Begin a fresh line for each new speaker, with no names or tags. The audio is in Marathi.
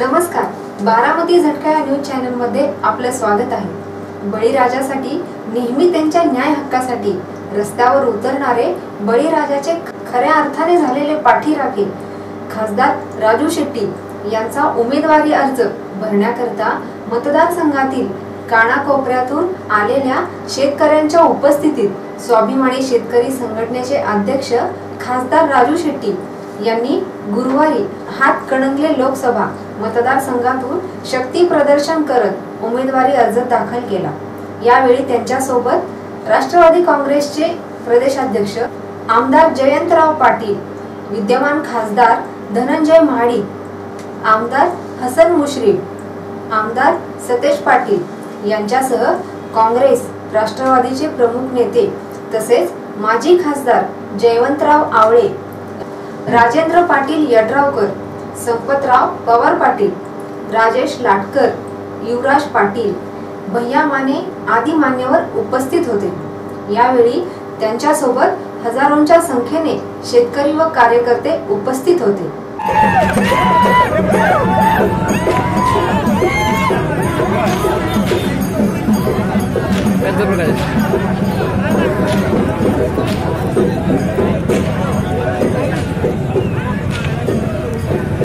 नमस्कार. बारामती झटका या न्यूज चॅनलमध्ये आपलं स्वागत आहे. बळीराजासाठी नेहमी त्यांच्या न्याय हक्कासाठी रस्त्यावर उतरणारे बळीराजाचे खऱ्या अर्थाने झालेले पाठीराखे खासदार राजू शेट्टी यांचा उमेदवारी अर्ज भरण्याकरता मतदारसंघातील कानाकोपऱ्यातून आलेल्या शेतकऱ्यांच्या उपस्थितीत स्वाभिमानी शेतकरी संघटनेचे अध्यक्ष खासदार राजू शेट्टी यांनी गुरुवारी हातकणंगले लोकसभा मतदारसंघातून शक्ती प्रदर्शन करत उमेदवारी अर्ज दाखल केला. यावेळी त्यांच्यासोबत राष्ट्रवादी काँग्रेसचे प्रदेशाध्यक्ष आमदार जयंतराव पाटील विद्यमान खासदार धनंजय महाडिक आमदार हसन मुश्रीफ आमदार सतेज पाटील यांच्यासह काँग्रेस राष्ट्रवादीचे प्रमुख नेते तसेच माजी खासदार जयवंतराव आवळे राजेंद्र पाटील यड्रावकर संपतराव पवार पाटील राजेश लाटकर युवराज पाटील भैया माने आदी मान्यवर उपस्थित होते. यावेळी त्यांच्यासोबत हजारोंच्या संख्येने शेतकरी व कार्यकर्ते उपस्थित होते.